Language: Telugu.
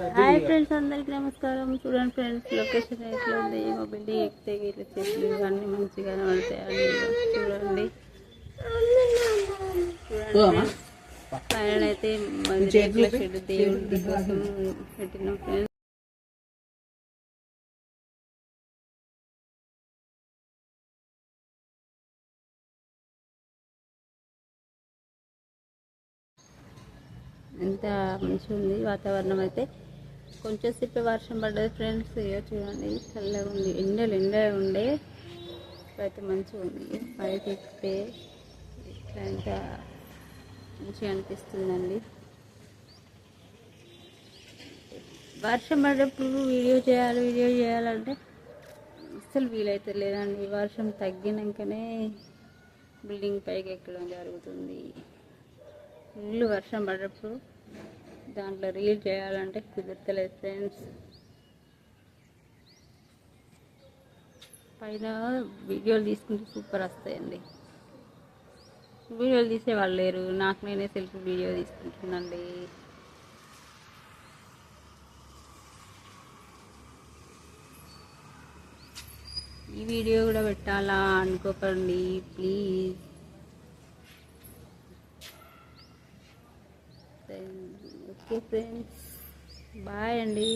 హాయ్ ఫ్రెండ్స్ అందరికి నమస్కారం. చూడండి ఫ్రెండ్స్ లొకేషన్ ఎట్లా ఉంది? మా బిల్డింగ్ ఎక్కితే ఇట్లా చెట్లు ఇవన్నీ మంచిగా కనబడతాయి చూడండి. పైన అయితే మంచి రేకుల షెడ్ దేవుడి కోసం పెట్టిన ఫ్రెండ్స్ ఎంత మంచిగా ఉంది వాతావరణం అయితే. కొంచెం సేపు వర్షం పడ్డది ఫ్రెండ్స్. ఇక చూడండి చల్లగా ఉంది. ఎండలు ఎండ ఉండే అయితే మంచిగా ఉంది. పైకి ఎక్కితే ఇట్లా ఎంత మంచిగా అనిపిస్తుందండి. వర్షం పడ్డప్పుడు వీడియో చేయాలి వీడియో చేయాలంటే అస్సలు వీలైతే లేదండి. వర్షం తగ్గినాకనే బిల్డింగ్ పైకి ఎక్కడం జరుగుతుంది. ఫుల్ వర్షం పడ్డప్పుడు దాంట్లో రీల్ చేయాలంటే కుదరతలేదు ఫ్రెండ్స్. పైన వీడియోలు తీసుకుంటే సూపర్ వస్తాయండి. వీడియోలు తీసేవాళ్ళు లేరు. నాకు నేనే సెల్ఫీ వీడియో తీసుకుంటున్నాండి ఈ వీడియో కూడా పెట్టాలా అనుకోకండి please. ఓకే ఫ్రెండ్స్ బాయ్ అండి